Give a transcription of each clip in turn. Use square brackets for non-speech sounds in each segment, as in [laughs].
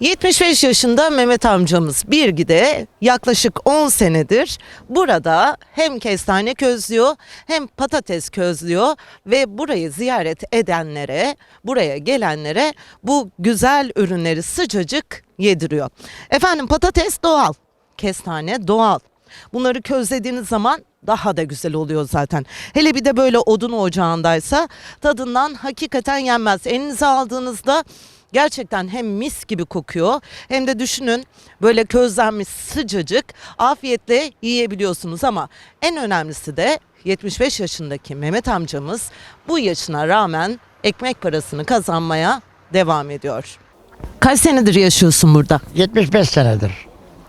75 yaşında Mehmet amcamız Birgi'de yaklaşık 10 senedir burada hem kestane közlüyor hem patates közlüyor ve burayı ziyaret edenlere, buraya gelenlere bu güzel ürünleri sıcacık yediriyor. Efendim patates doğal, kestane doğal. Bunları közlediğiniz zaman daha da güzel oluyor zaten. Hele bir de böyle odun ocağındaysa tadından hakikaten yenmez. Elinize aldığınızda gerçekten hem mis gibi kokuyor hem de düşünün böyle közlenmiş sıcacık afiyetle yiyebiliyorsunuz ama en önemlisi de 75 yaşındaki Mehmet amcamız bu yaşına rağmen ekmek parasını kazanmaya devam ediyor. Kaç senedir yaşıyorsun burada? 75 senedir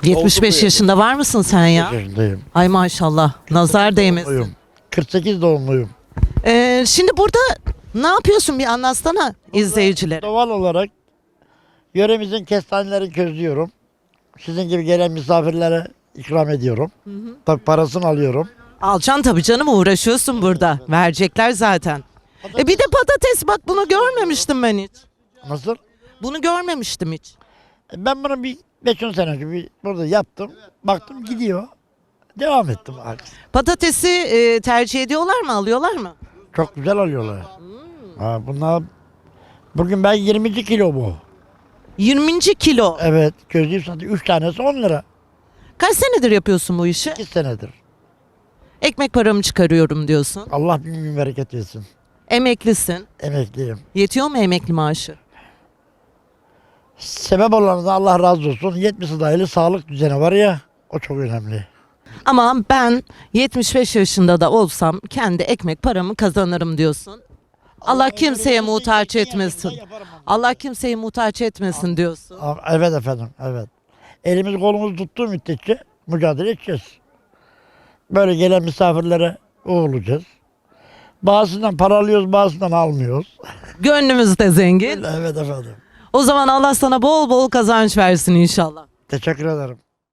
75 yaşında var mısın sen ya? yaşındayım. Ay maşallah nazar değmesin. Doğumluyum. 48 doğumluyum. Ee, şimdi burada ne yapıyorsun bir anlatsana izleyicilere. Doğal olarak yöremizin kestanelerini közlüyorum. Sizin gibi gelen misafirlere ikram ediyorum. Tabii parasını alıyorum. Alacaksın tabii canım uğraşıyorsun burada. Verecekler zaten. E bir de patates bak bunu görmemiştim ben hiç. Nasıl? Bunu görmemiştim hiç. E, Ben bunu bir 5-10 sene önce bir burada yaptım. Baktım gidiyor. Devam ettim. Patatesi e, tercih ediyorlar mı alıyorlar mı? Çok güzel alıyorlar. Ha, bunlar bugün ben 20 kilo bu. 20. kilo. Evet közleyip satıyor. 3 tanesi 10 lira. Kaç senedir yapıyorsun bu işi? 2 senedir. Ekmek paramı çıkarıyorum diyorsun. Allah bin bin bereket versin. Emeklisin. Emekliyim. Yetiyor mu emekli maaşı? Sebep olanlardan Allah razı olsun. 70 dahili sağlık düzeni var ya. O çok önemli. Ama ben 75 yaşında da olsam kendi ekmek paramı kazanırım diyorsun. Allah kimseye muhtaç etmesin. Allah kimseyi muhtaç etmesin diyorsun. Evet efendim, evet. Elimiz kolumuz tuttuğu müddetçe mücadele edeceğiz. Böyle gelen misafirlere uğurlayacağız. Bazısından para alıyoruz, bazısından almıyoruz. [laughs] Gönlümüz de zengin. evet efendim. O zaman Allah sana bol bol kazanç versin inşallah. Teşekkür ederim.